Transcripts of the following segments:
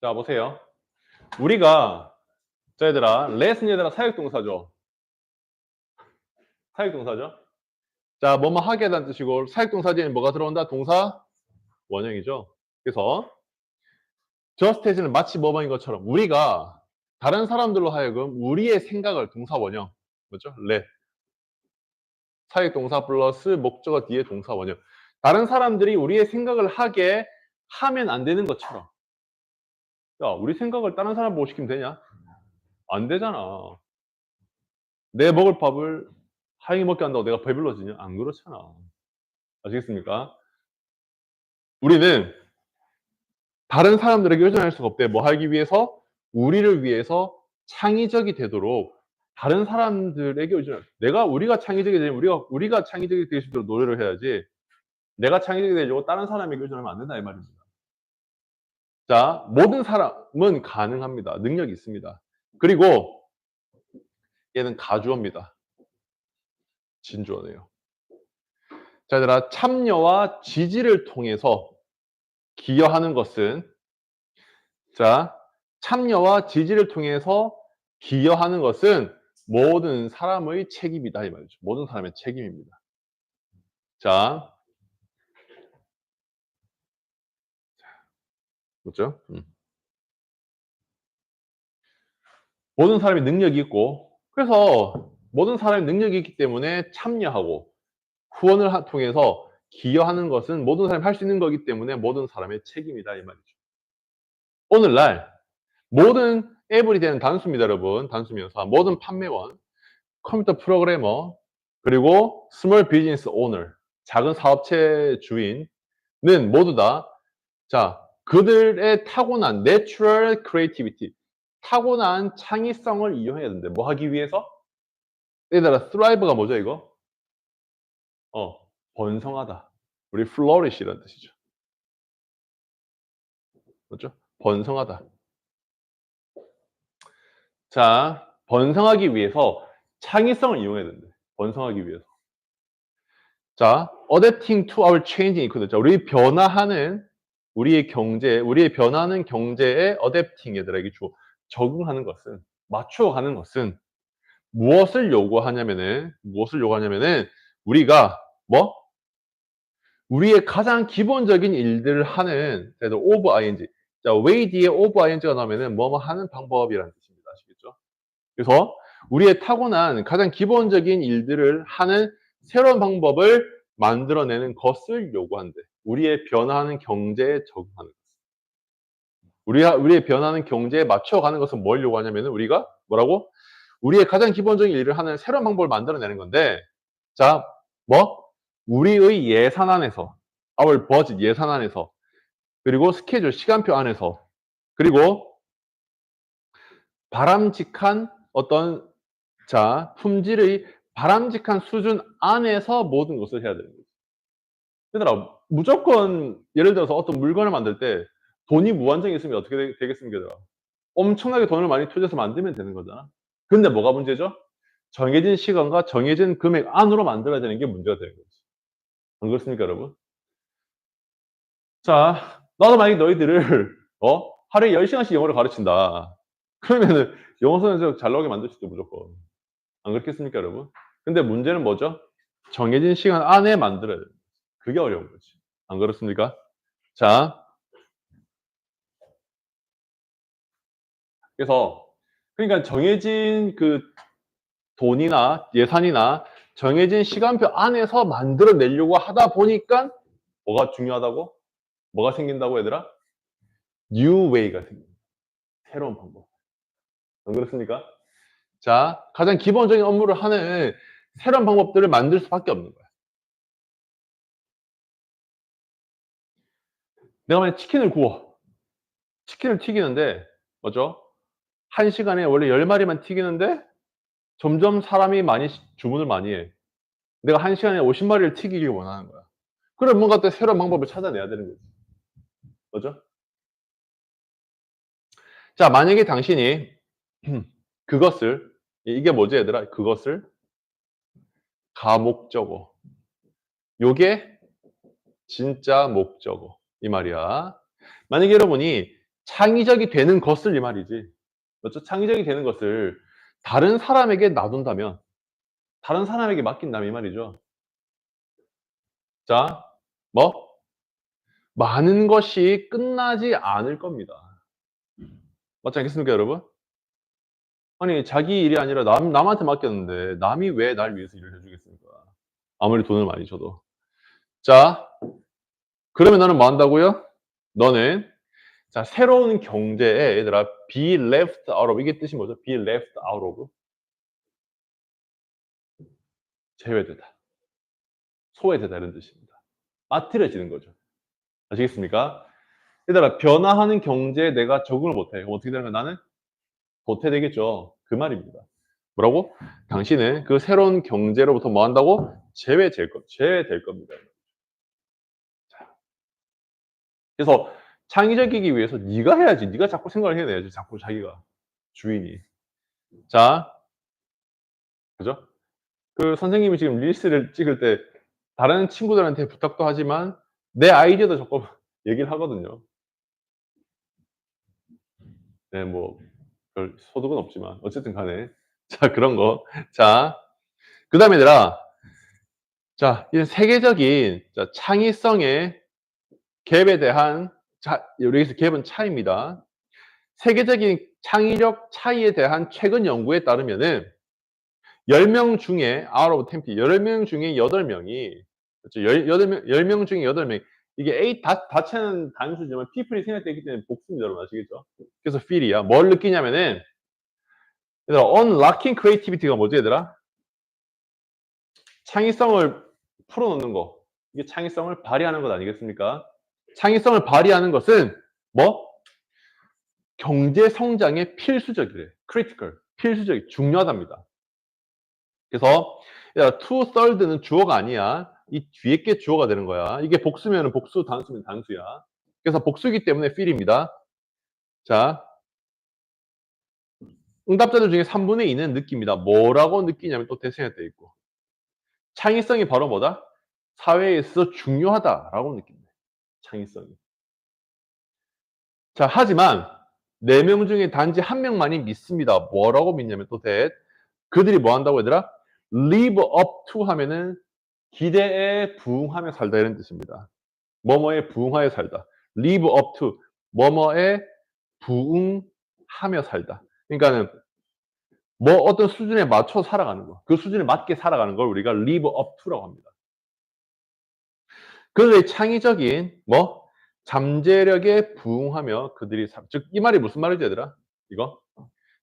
자, 보세요. 우리가, 자, 얘들아, 레슨 얘들아 사역동사죠. 사역동사죠. 자, 뭐뭐 하게 하다는 뜻이고, 사역동사 뒤에 뭐가 들어온다? 동사 원형이죠. 그래서, just as는 마치 뭐뭐인 것처럼, 우리가 다른 사람들로 하여금 우리의 생각을 동사 원형, 뭐죠? 레. 사역동사 플러스 목적어 뒤에 동사 원형. 다른 사람들이 우리의 생각을 하게 하면 안 되는 것처럼. 야, 우리 생각을 다른 사람 보고 시키면 되냐? 안 되잖아. 내 먹을 밥을 하영이 먹게 한다고 내가 배불러지냐? 안 그렇잖아. 아시겠습니까? 우리는 다른 사람들에게 의존할 수가 없대. 뭐 하기 위해서? 우리를 위해서 창의적이 되도록 다른 사람들에게 의존할 내가 우리가 창의적이 되면 우리가 우리가 창의적이 될 수 있도록 노력을 해야지. 내가 창의적이 되려고 다른 사람에게 의존하면 안 된다 이 말입니다. 자, 모든 사람은 가능합니다. 능력이 있습니다. 그리고 얘는 가주어입니다. 진주어네요. 자, 얘들아, 참여와 지지를 통해서 기여하는 것은 자, 참여와 지지를 통해서 기여하는 것은 모든 사람의 책임이다 이 말이죠. 모든 사람의 책임입니다. 자, 그렇죠? 음. 모든 사람이 능력이 있고 그래서 모든 사람이 능력이 있기 때문에 참여하고 후원을 하- 통해서 기여하는 것은 모든 사람이 할 수 있는 거기 때문에 모든 사람의 책임이다 이 말이죠. 오늘날 모든 앱이 되는 단수입니다, 여러분. 단수명사. 모든 판매원, 컴퓨터 프로그래머, 그리고 스몰 비즈니스 오너, 작은 사업체 주인은 모두 다 자, 그들의 타고난 내추럴 크리에이티비티, 타고난 창의성을 이용해야 되는데 뭐 하기 위해서? 얘들아, thrive가 뭐죠, 이거? 어, 번성하다. 우리 flourish이라는 뜻이죠. 그렇죠? 번성하다. 자, 번성하기 위해서 창의성을 이용해야 된대. 번성하기 위해서. 자, adapting to our changing. 자, 우리 변화하는 우리의 경제, 우리의 변화하는 경제에 adapting 얘들에게 주어 적응하는 것은 맞추어가는 것은 무엇을 요구하냐면은 무엇을 요구하냐면은 우리가 뭐 우리의 가장 기본적인 일들을 하는 그래도 of ing 자 way 뒤에 of ing가 나오면은 뭐뭐 하는 방법이라는 뜻입니다 아시겠죠? 그래서 우리의 타고난 가장 기본적인 일들을 하는 새로운 방법을 만들어내는 것을 요구한대. 우리의 변화하는 경제에 적응하는 것. 우리가 우리의 변화하는 경제에 맞춰가는 것은 뭘 요구하냐면은 우리가 뭐라고? 우리의 가장 기본적인 일을 하는 새로운 방법을 만들어내는 건데, 자, 뭐? 우리의 예산 안에서, our budget 예산 안에서, 그리고 스케줄 시간표 안에서, 그리고 바람직한 어떤 자 품질의 바람직한 수준 안에서 모든 것을 해야 되는 거죠. 얘들아, 무조건 예를 들어서 어떤 물건을 만들 때 돈이 무한정이 있으면 어떻게 되, 겠습니까? 엄청나게 돈을 많이 투자해서 만들면 되는 거잖아. 근데 뭐가 문제죠? 정해진 시간과 정해진 금액 안으로 만들어야 되는 게 문제가 되는 거지. 안 그렇습니까, 여러분? 자, 나도 만약에 너희들을, 어? 하루에 10시간씩 영어를 가르친다. 그러면은 영어 선생님 잘 나오게 만들 수 있죠, 무조건. 안 그렇겠습니까, 여러분? 근데 문제는 뭐죠? 정해진 시간 안에 만들어야 돼요. 그게 어려운 거지. 안 그렇습니까? 자. 그래서, 그러니까 정해진 그 돈이나 예산이나 정해진 시간표 안에서 만들어내려고 하다 보니까 뭐가 중요하다고? 뭐가 생긴다고 얘들아? New way가 생깁니다. 새로운 방법. 안 그렇습니까? 자, 가장 기본적인 업무를 하는 새로운 방법들을 만들 수밖에 없는 거야. 내가 만약 치킨을 구워. 치킨을 튀기는데, 뭐죠? 한 시간에 원래 10마리만 튀기는데, 점점 사람이 많이, 주문을 많이 해. 내가 한 시간에 50마리를 튀기길 원하는 거야. 그럼 뭔가 또 새로운 방법을 찾아내야 되는 거지. 뭐죠? 자, 만약에 당신이 그것을, 이게 뭐지, 얘들아? 그것을 가목적어. 요게 진짜 목적어. 이 말이야. 만약에 여러분이 창의적이 되는 것을 이 말이지. 그렇죠? 창의적이 되는 것을 다른 사람에게 놔둔다면, 다른 사람에게 맡긴다면 이 말이죠. 자, 뭐? 많은 것이 끝나지 않을 겁니다. 맞지 않겠습니까, 여러분? 아니, 자기 일이 아니라 남, 남한테 맡겼는데, 남이 왜 날 위해서 일을 해주겠습니까? 아무리 돈을 많이 줘도. 자, 그러면 너는 뭐 한다고요? 너는, 자, 새로운 경제에, 얘들아, be left out of. 이게 뜻이 뭐죠? be left out of. 제외되다. 소외되다 이런 뜻입니다. 빠뜨려지는 거죠. 아시겠습니까? 얘들아, 변화하는 경제에 내가 적응을 못해. 그럼 어떻게 되는 거야? 나는 도태되겠죠. 그 말입니다. 뭐라고? 당신은 그 새로운 경제로부터 뭐 한다고? 제외될 것, 제외될 겁니다. 자. 그래서 창의적이기 위해서 네가 해야지. 네가 자꾸 생각을 해내야지. 자꾸 자기가 주인이. 자, 그죠? 그 선생님이 지금 릴스를 찍을 때 다른 친구들한테 부탁도 하지만 내 아이디어도 자꾸 얘기를 하거든요. 네, 뭐, 별 소득은 없지만, 어쨌든 간에. 자, 그런 거. 자, 그 다음에 얘들아. 자, 이 세계적인 자, 창의성의 갭에 대한, 자, 여기서 갭은 차이입니다. 세계적인 창의력 차이에 대한 최근 연구에 따르면은 10명 중에 out of 10, 10명 중에 8명이 그렇죠. 18명, 10명 중에 8명 이게 A 다, 다체는 단수지만 people이 생략되기 때문에 복수입니다 여러분 아시겠죠? 그래서 feel이야 뭘 느끼냐면은 얘들아 unlocking creativity가 뭐지 얘들아? 창의성을 풀어놓는 거 이게 창의성을 발휘하는 것 아니겠습니까? 창의성을 발휘하는 것은 뭐? 경제 성장의 필수적이래 critical 필수적이 중요하답니다 그래서 야, two third는 주어가 아니야. 이 뒤에 게 주어가 되는 거야. 이게 복수면 복수, 단수면 단수야. 그래서 복수기 때문에 feel입니다. 자, 응답자들 중에 3분의 2는 느낍니다. 뭐라고 느끼냐면 또 대생에 돼 있고. 창의성이 바로 뭐다? 사회에 있어서 중요하다라고 느낍니다. 창의성이. 자, 하지만 4명 중에 단지 한 명만이 믿습니다. 뭐라고 믿냐면 또 대. 그들이 뭐 한다고 얘들아? live up to 하면은 기대에 부응하며 살다 이런 뜻입니다. 뭐뭐에 부응하여 살다. live up to 뭐뭐에 부응하며 살다. 그러니까는 뭐 어떤 수준에 맞춰 살아가는 거. 그 수준에 맞게 살아가는 걸 우리가 live up to라고 합니다. 그들의 창의적인 뭐 잠재력에 부응하며 그들이 살. 즉이 말이 무슨 말이죠, 얘들아? 이거?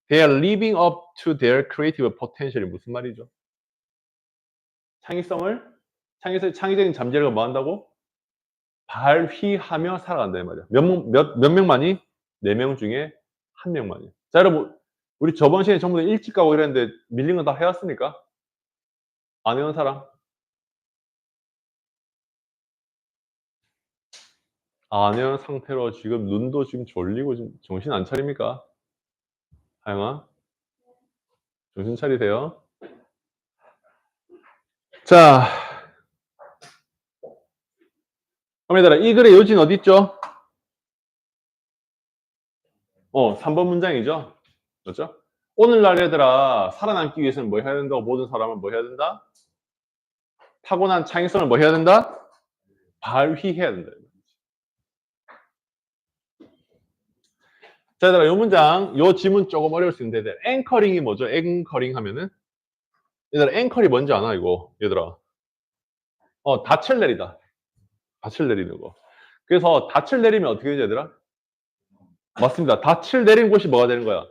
They are living up to their creative potential이 무슨 말이죠? 창의성을 창의성 창의적인 잠재력을 뭐 한다고? 발휘하며 살아간다 이 말이야. 몇, 몇, 몇 명만이? 네 명 중에 한 명만이. 자, 여러분, 우리 저번 시간에 전부 다 일찍 가고 이랬는데 밀린 건 다 해왔습니까? 안 해온 사람? 안 해온 상태로 지금 눈도 지금 졸리고 지금 정신 안 차립니까? 하영아? 정신 차리세요. 자. 얘들아, 이 글의 요지는 어디 있죠? 어, 3번 문장이죠? 그렇죠? 오늘날 얘들아, 살아남기 위해서는 뭐 해야 된다고 모든 사람은 뭐 해야 된다? 타고난 창의성을 뭐 해야 된다? 발휘해야 된다. 자, 얘들아, 요 문장, 요 지문 조금 어려울 수 있는데, 앵커링이 뭐죠? 앵커링 하면은? 얘들아, 앵커리 뭔지 아나, 이거? 얘들아. 어, 닻을 내리다. 닻을 내리는 거. 그래서 닻을 내리면 어떻게 되죠, 얘들아? 맞습니다. 닻을 내린 곳이 뭐가 되는 거야?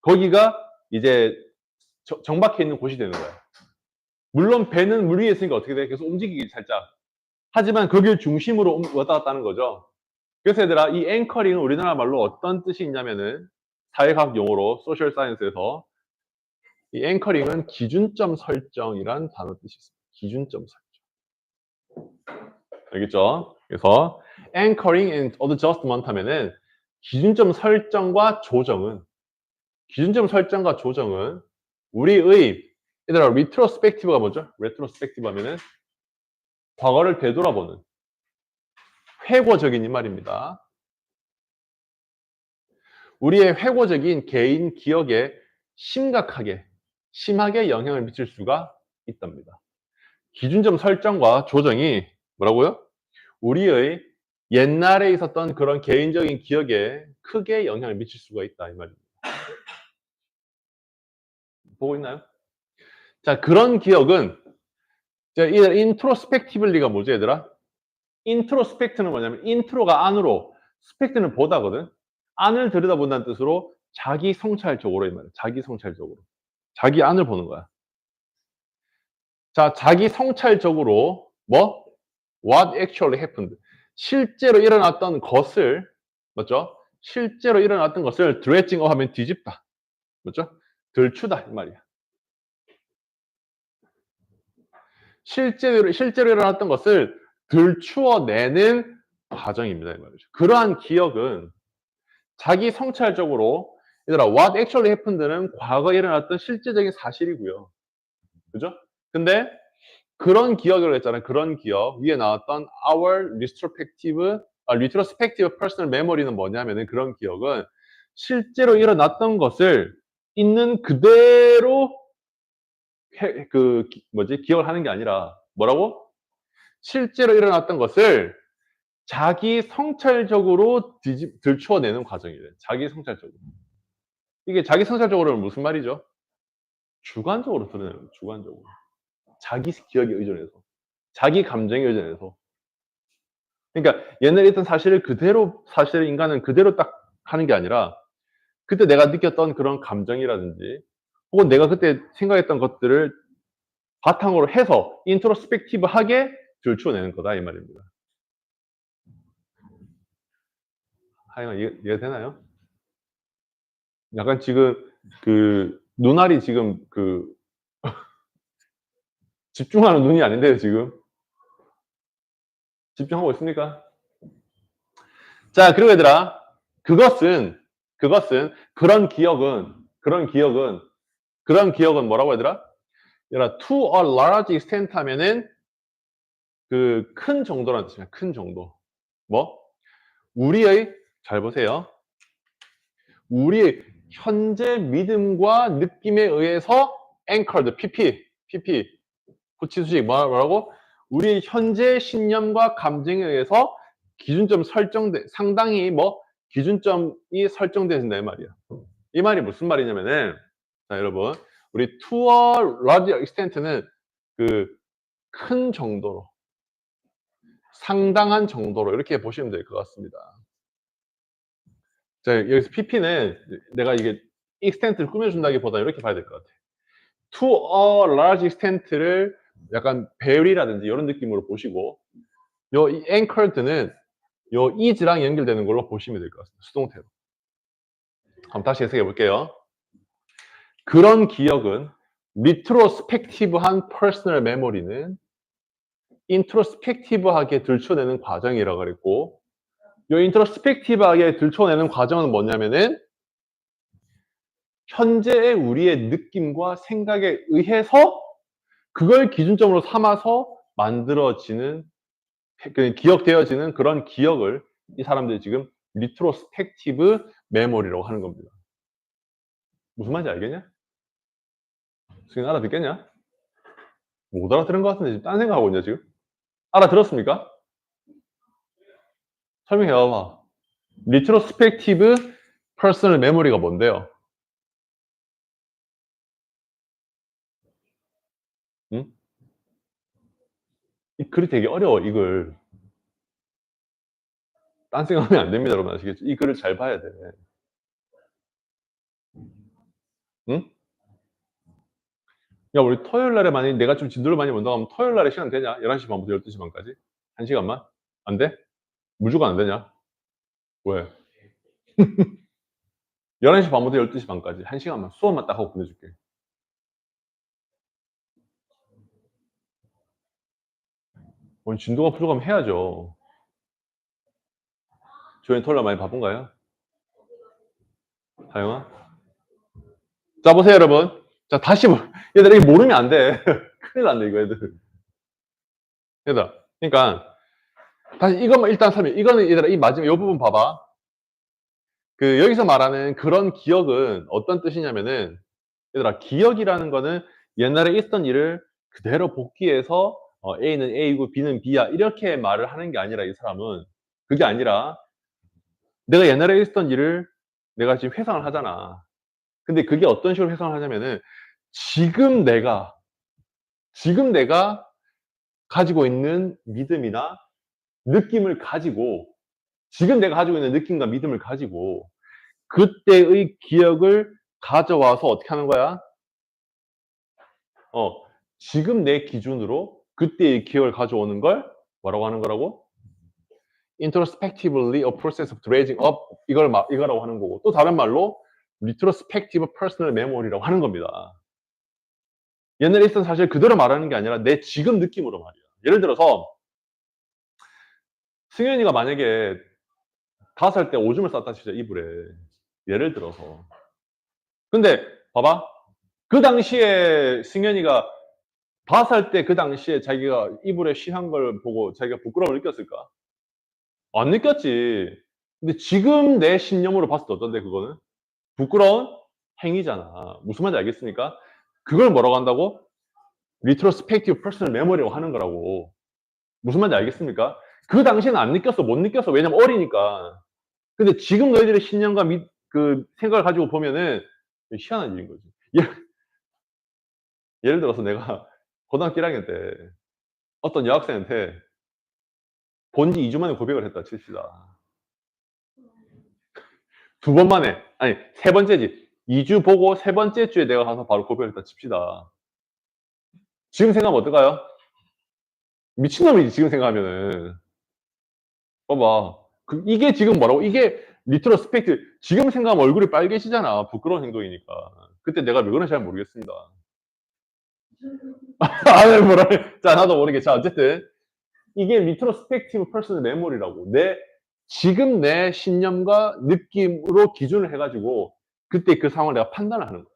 거기가 이제 저, 정박해 있는 곳이 되는 거야. 물론 배는 물 위에 있으니까 어떻게 돼? 계속 움직이기 살짝. 하지만 거길 중심으로 왔다 갔다 하는 거죠. 그래서 얘들아, 이 앵커링은 우리나라 말로 어떤 뜻이 있냐면은 사회학 용어로 소셜 사이언스에서 이 앵커링은 기준점 설정이란 단어 뜻이 있습니다. 기준점 설정. 알겠죠? 그래서 anchoring and adjustment 하면은 기준점 설정과 조정은 기준점 설정과 조정은 우리의 얘들아 retrospective가 뭐죠? retrospective 하면은 과거를 되돌아보는 회고적인 이 말입니다. 우리의 회고적인 개인 기억에 심각하게, 심하게 영향을 미칠 수가 있답니다. 기준점 설정과 조정이 뭐라고요? 우리의 옛날에 있었던 그런 개인적인 기억에 크게 영향을 미칠 수가 있다 이 말입니다. 보고 있나요? 자 그런 기억은 자, 이 인트로스펙티블리가 뭐죠 얘들아? 인트로스펙트는 뭐냐면 인트로가 안으로 스펙트는 보다거든. 안을 들여다본다는 뜻으로 자기 성찰적으로 이 말이야. 자기 성찰적으로. 자기 안을 보는 거야. 자, 자기 성찰적으로 뭐? What actually happened. 실제로 일어났던 것을 맞죠? 실제로 일어났던 것을 드레칭 업 하면 뒤집다. 맞죠? 들추다 이 말이야. 실제로 실제로 일어났던 것을 들추어내는 과정입니다. 그러한 기억은 자기 성찰적으로 얘들아 what actually happened는 과거에 일어났던 실제적인 사실이고요. 그죠? 근데 그런 기억을 했잖아요. 그런 기억 위에 나왔던 our retrospective, 아, retrospective personal memory는 뭐냐면은 그런 기억은 실제로 일어났던 것을 있는 그대로 해- 그 기- 뭐지 기억을 하는 게 아니라 뭐라고? 실제로 일어났던 것을 자기 성찰적으로 뒤집, 들추어내는 과정이래요. 자기 성찰적으로. 이게 자기 성찰적으로는 무슨 말이죠? 주관적으로 드러내는 거예요. 주관적으로. 자기 기억에 의존해서. 자기 감정에 의존해서. 그러니까 옛날에 있던 사실을 그대로 사실을 인간은 그대로 딱 하는 게 아니라 그때 내가 느꼈던 그런 감정이라든지 혹은 내가 그때 생각했던 것들을 바탕으로 해서 인트로스펙티브하게 들추어내는 거다 이 말입니다. 하여간 이해, 이해 되나요? 약간 지금 그 눈알이 지금 그 집중하는 눈이 아닌데요 지금 집중하고 있습니까? 자 그리고 얘들아 그것은 그것은 그런 기억은 그런 기억은 그런 기억은 뭐라고 얘들아? 얘들아 to a large extent 하면은 그 큰 정도라는 뜻이야 큰 정도 뭐 우리의 잘 보세요. 우리의 현재 믿음과 느낌에 의해서 anchored, PP, PP, 구치수식 뭐- 뭐라고? 우리의 현재 신념과 감정에 의해서 기준점 설정돼, 상당히 뭐 기준점이 설정된다 이 말이야. 이 말이 무슨 말이냐면은 자 여러분 우리 투어 large extent는 그 큰 정도로 상당한 정도로 이렇게 보시면 될 것 같습니다. 자, 여기서 PP는 내가 이게 extent를 꾸며준다기보다 이렇게 봐야 될 것 같아. To a large extent를 약간 very라든지 이런 느낌으로 보시고, 요이 anchored는 요 is랑 연결되는 걸로 보시면 될 것 같습니다. 수동태로. 그럼 다시 해석해 볼게요. 그런 기억은 retrospective한 personal memory는 introspective하게 들춰내는 과정이라고 그랬고, 이 인트로스펙티브하게 들춰내는 과정은 뭐냐면은 현재의 우리의 느낌과 생각에 의해서 그걸 기준점으로 삼아서 만들어지는 그 기억되어지는 그런 기억을 이 사람들이 지금 리트로스펙티브 메모리라고 하는 겁니다. 무슨 말인지 알겠냐? 지금 알아듣겠냐? 못 알아들은 것 같은데 지금 딴 생각하고 있냐 지금? 알아들었습니까? 설명해 봐봐. 리트로스펙티브 퍼스널 메모리가 뭔데요? 응? 이 글이 되게 어려워, 이걸. 딴 생각하면 안 됩니다, 여러분. 아시겠죠? 이 글을 잘 봐야 돼. 응? 야, 우리 토요일 날에 만약에 내가 좀 진도를 많이 본다고 하면 토요일 날에 시간 되냐? 11시 반부터 12시 반까지? 1시간만? 안 돼? 무조건 안 되냐? 왜? 11시 반부터 12시 반까지 1시간만 수업만 딱 하고 보내줄게. 오늘 진도가 부족하면 해야죠. 조연 토요일 날 많이 바쁜가요? 다영아? 자, 보세요, 여러분. 자, 다시, 보- 얘들아, 이거 모르면 안 돼. 큰일 난다, 이거, 애들. 얘들아, 그러니까, 다시 이것만 일단 설명. 이거는 얘들아, 이 마지막, 이 부분 봐봐. 그 여기서 말하는 그런 기억은 어떤 뜻이냐면은 얘들아 기억이라는 거는 옛날에 있었던 일을 그대로 복귀해서 어, A는 A고 B는 B야 이렇게 말을 하는 게 아니라 이 사람은 그게 아니라 내가 옛날에 있었던 일을 내가 지금 회상을 하잖아. 근데 그게 어떤 식으로 회상을 하냐면은 지금 내가 지금 내가 가지고 있는 믿음이나 느낌을 가지고 지금 내가 가지고 있는 느낌과 믿음을 가지고 그때의 기억을 가져와서 어떻게 하는 거야? 어, 지금 내 기준으로 그때의 기억을 가져오는 걸 뭐라고 하는 거라고? introspectively a process of dredging up 이걸 막 이거라고 하는 거고 또 다른 말로 retrospective personal memory라고 하는 겁니다. 옛날에 있었던 사실 그대로 말하는 게 아니라 내 지금 느낌으로 말이야. 예를 들어서 승현이가 만약에 다섯 살 때 오줌을 쌌다 치자 이불에 예를 들어서 근데 봐봐 그 당시에 승현이가 다섯 살 때 그 당시에 자기가 이불에 쉬한 걸 보고 자기가 부끄러움을 느꼈을까? 안 느꼈지. 근데 지금 내 신념으로 봤을 때 어떤데 그거는? 부끄러운 행위잖아. 무슨 말인지 알겠습니까? 그걸 뭐라고 한다고? retrospective personal memory라고 하는 거라고. 무슨 말인지 알겠습니까? 그 당시에는 안 느꼈어. 못 느꼈어. 왜냐면 어리니까. 근데 지금 너희들의 신념과 미, 그 생각을 가지고 보면은 희한한 일인 거지. 예를, 예를 들어서 내가 고등학교 1학년 때 어떤 여학생한테 본지 2주 만에 고백을 했다 칩시다. 두 번 만에, 아니, 세 번째지. 2주 보고 세 번째 주에 내가 가서 바로 고백을 했다 칩시다. 지금 생각하면 어떨까요? 미친놈이지, 지금 생각하면은. 봐봐. 그, 이게 지금 뭐라고? 이게 리트로스펙트. 지금 생각하면 얼굴이 빨개지잖아. 부끄러운 행동이니까. 그때 내가 왜 그런지 잘 모르겠습니다. 아, 네, 뭐라 해. 자, 나도 모르게. 자, 어쨌든. 이게 리트로스펙티브 퍼스널 메모리라고. 내, 지금 내 신념과 느낌으로 기준을 해가지고, 그때 그 상황을 내가 판단을 하는 거야.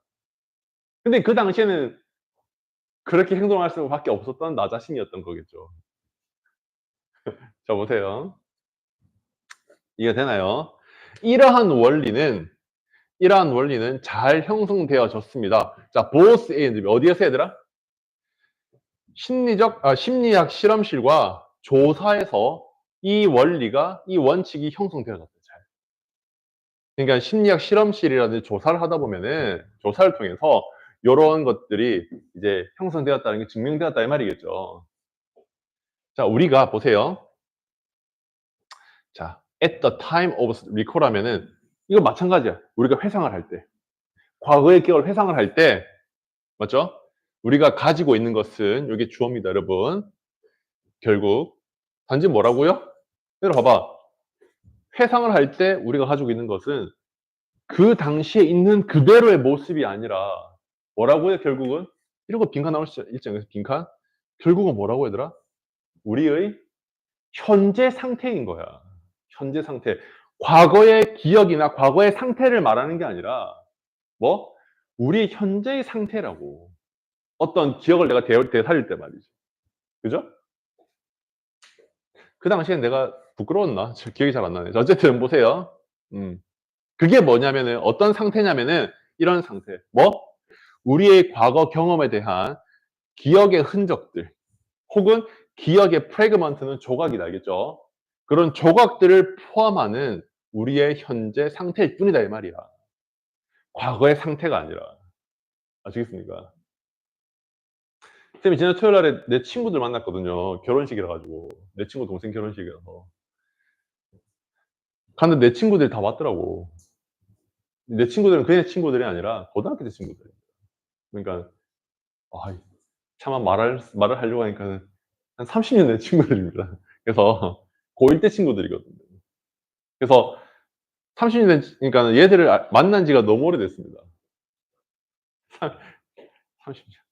근데 그 당시에는 그렇게 행동할 수밖에 없었던 나 자신이었던 거겠죠. 자, 보세요. 이해 되나요? 이러한 원리는 이러한 원리는 잘 형성되어졌습니다. 자, both A 어디에서 얘들아? 심리적 아, 심리학 실험실과 조사에서 이 원리가 이 원칙이 형성되어졌대 잘. 그러니까 심리학 실험실이라든지 조사를 하다 보면은 조사를 통해서 이런 것들이 이제 형성되었다는 게 증명되었다 이 말이겠죠. 자, 우리가 보세요. 자, at the time of recall 하면은 이거 마찬가지야. 우리가 회상을 할 때. 과거의 기억을 회상을 할 때, 맞죠? 우리가 가지고 있는 것은, 이게 주어입니다, 여러분. 결국. 단지 뭐라고요? 여러분 봐봐. 회상을 할 때 우리가 가지고 있는 것은 그 당시에 있는 그대로의 모습이 아니라 뭐라고요, 결국은? 이런 거 빈칸 나올 수 있죠. 빈칸? 결국은 뭐라고 하더라? 우리의 현재 상태인 거야. 현재 상태. 과거의 기억이나 과거의 상태를 말하는 게 아니라 뭐 우리 현재의 상태라고 어떤 기억을 내가 되, 되살릴 때 말이죠. 그죠? 그 당시에 내가 부끄러웠나? 기억이 잘 안 나네. 어쨌든 보세요. 음. 그게 뭐냐면은 어떤 상태냐면은 이런 상태. 뭐? 우리의 과거 경험에 대한 기억의 흔적들 혹은 기억의 프레그먼트는 조각이다. 알겠죠? 그런 조각들을 포함하는 우리의 현재 상태일 뿐이다 이 말이야. 과거의 상태가 아니라. 아시겠습니까? 쌤이 지난 토요일 날에 내 친구들 만났거든요. 결혼식이라 가지고. 내 친구 동생 결혼식이라서. 갔는데 내 친구들이 다 왔더라고. 내 친구들은 그의 친구들이 아니라 고등학교 때 친구들이에요. 그러니까 아, 차마 말할 말을 하려고 하니까 한 30년 된 친구들입니다. 그래서 고1 때 친구들이거든요. 그래서 30년 된, 그러니까 얘들을 아- 만난 지가 너무 오래됐습니다. 30년.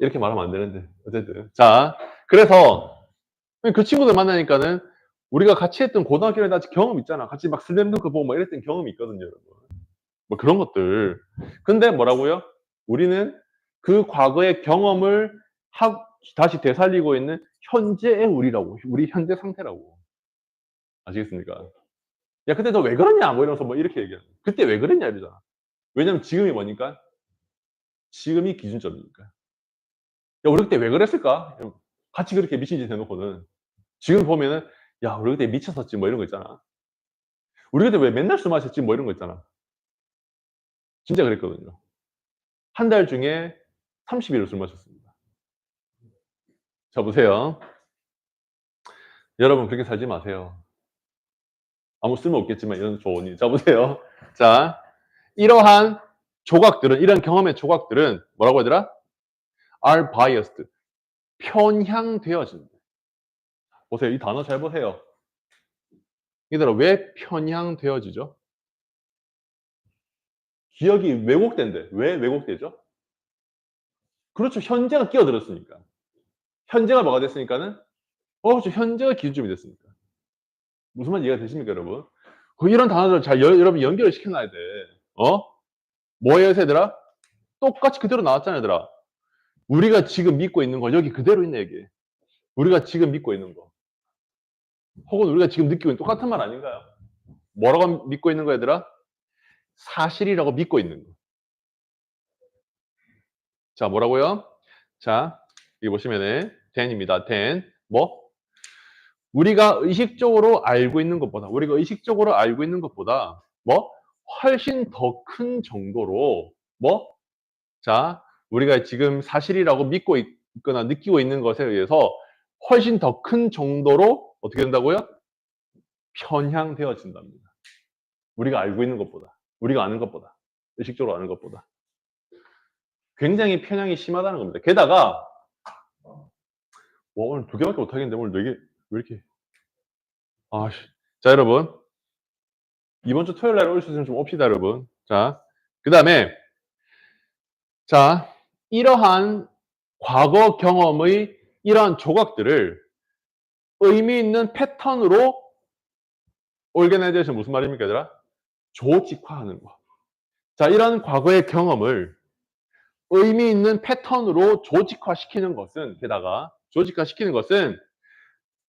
이렇게 말하면 안 되는데, 어쨌든. 자, 그래서 그 친구들 만나니까는 우리가 같이 했던 고등학교에 같이 경험 있잖아. 같이 막 슬램덩크 보고 막 이랬던 경험이 있거든요, 여러분. 뭐 그런 것들. 근데 뭐라고요? 우리는 그 과거의 경험을 하, 다시 되살리고 있는 현재의 우리라고. 우리 현재 상태라고. 아시겠습니까? 야, 그때 너 왜 그랬냐? 뭐 이러면서 뭐 이렇게 얘기해. 그때 왜 그랬냐? 이러잖아. 왜냐면 지금이 뭐니까? 지금이 기준점이니까. 야, 우리 그때 왜 그랬을까? 같이 그렇게 미친 짓 해놓고는. 지금 보면은, 야, 우리 그때 미쳤었지. 뭐 이런 거 있잖아. 우리 그때 왜 맨날 술 마셨지? 뭐 이런 거 있잖아. 진짜 그랬거든요. 한 달 중에 30일을 술 마셨습니다. 자, 보세요. 여러분, 그렇게 살지 마세요. 아무 쓸모 없겠지만 이런 조언이. 자, 보세요. 자, 이러한 조각들은, 이런 경험의 조각들은 뭐라고 하더라? are biased. 편향되어진다. 보세요. 이 단어 잘 보세요. 얘들아, 왜 편향되어지죠? 기억이 왜곡된대. 왜 왜곡되죠? 그렇죠. 현재가 끼어들었으니까. 현재가 뭐가 됐으니까는? 어, 그렇죠. 현재가 기준점이 됐으니까. 무슨 말 이해가 되십니까, 여러분? 그 이런 단어들 잘 여, 러분 연결을 시켜놔야 돼. 어? 뭐예요, 얘들아? 똑같이 그대로 나왔잖아, 얘들아. 우리가 지금 믿고 있는 거 여기 그대로 있네, 이게. 우리가 지금 믿고 있는 거. 혹은 우리가 지금 느끼고 있는 똑같은 말 아닌가요? 뭐라고 믿고 있는 거, 얘들아? 사실이라고 믿고 있는 거. 자, 뭐라고요? 자, 여기 보시면은 then입니다. ten. 뭐? 우리가 의식적으로 알고 있는 것보다, 우리가 의식적으로 알고 있는 것보다, 뭐? 훨씬 더 큰 정도로, 뭐? 자, 우리가 지금 사실이라고 믿고 있거나 느끼고 있는 것에 의해서 훨씬 더 큰 정도로 어떻게 된다고요? 편향되어진답니다. 우리가 알고 있는 것보다, 우리가 아는 것보다, 의식적으로 아는 것보다. 굉장히 편향이 심하다는 겁니다. 게다가, 와, 오늘 두 개밖에 못하겠는데, 오늘 네 개, 왜 이렇게. 아, 씨. 자, 여러분. 이번 주 토요일 날올 수 있으면 좀 옵시다, 여러분. 자, 그 다음에, 자, 이러한 과거 경험의 이러한 조각들을 의미 있는 패턴으로 올게나이제이션 무슨 말입니까, 얘들아? 조직화하는 거. 자, 이런 과거의 경험을 의미 있는 패턴으로 조직화시키는 것은 게다가 조직화시키는 것은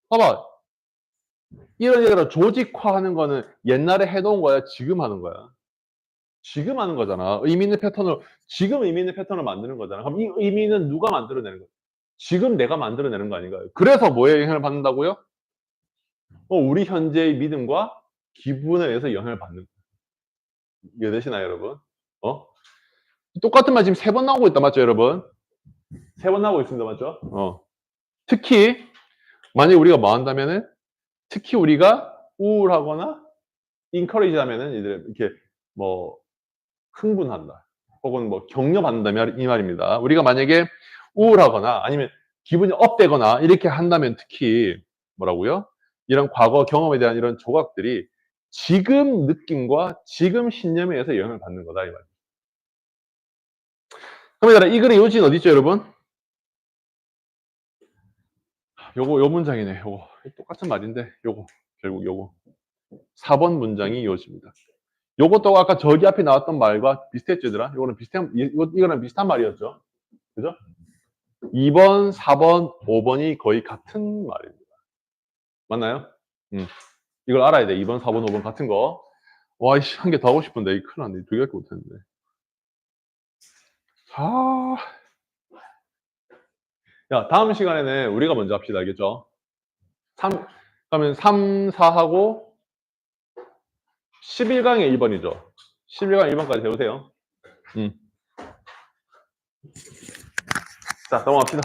봐봐. 이런 얘기로 조직화하는 거는 옛날에 해놓은 거야 지금 하는 거야? 지금 하는 거잖아. 의미 있는 패턴으로 지금 의미 있는 패턴을 만드는 거잖아. 그럼 이 의미는 누가 만들어내는 거야 지금 내가 만들어내는 거 아닌가요 그래서 뭐에 영향을 받는다고요 어, 우리 현재의 믿음과 기분에 의해서 영향을 받는 거예요 이해되시나요 여러분 어? 똑같은 말 지금 세 번 나오고 있다 맞죠 여러분? 세 번 나오고 있습니다 맞죠? 어. 특히 만약에 우리가 뭐 한다면은 특히 우리가 우울하거나 인커리지 하면은 이제 이렇게 뭐 흥분한다 혹은 뭐 격려받는다면 이 말입니다 우리가 만약에 우울하거나 아니면 기분이 업되거나 이렇게 한다면 특히 뭐라고요? 이런 과거 경험에 대한 이런 조각들이 지금 느낌과 지금 신념에 의해서 영향을 받는 거다 이 말입니다 그럼 얘들아 이 글의 요지는 어디 있죠 여러분? 요거 요 문장이네 요거. 똑같은 말인데 요거. 결국 요거. 4번 문장이 요지입니다. 요것도 아까 저기 앞에 나왔던 말과 비슷했죠 얘들아? 요거는 비슷한 이거, 이거는 비슷한 말이었죠. 그죠? 2번 4번 5번이 거의 같은 말입니다 맞나요? 음. 이걸 알아야 돼 2번 4번 5번 같은 거 와 이씨 한 개 더 하고 싶은데 이 큰일 났네 두 개밖에 못했는데 아. 야, 다음 시간에는 우리가 먼저 합시다. 알겠죠? 3, 그러면 3, 4하고 11강의 1번이죠. 11강 1번까지 배우세요. 음. 자, 넘어갑시다.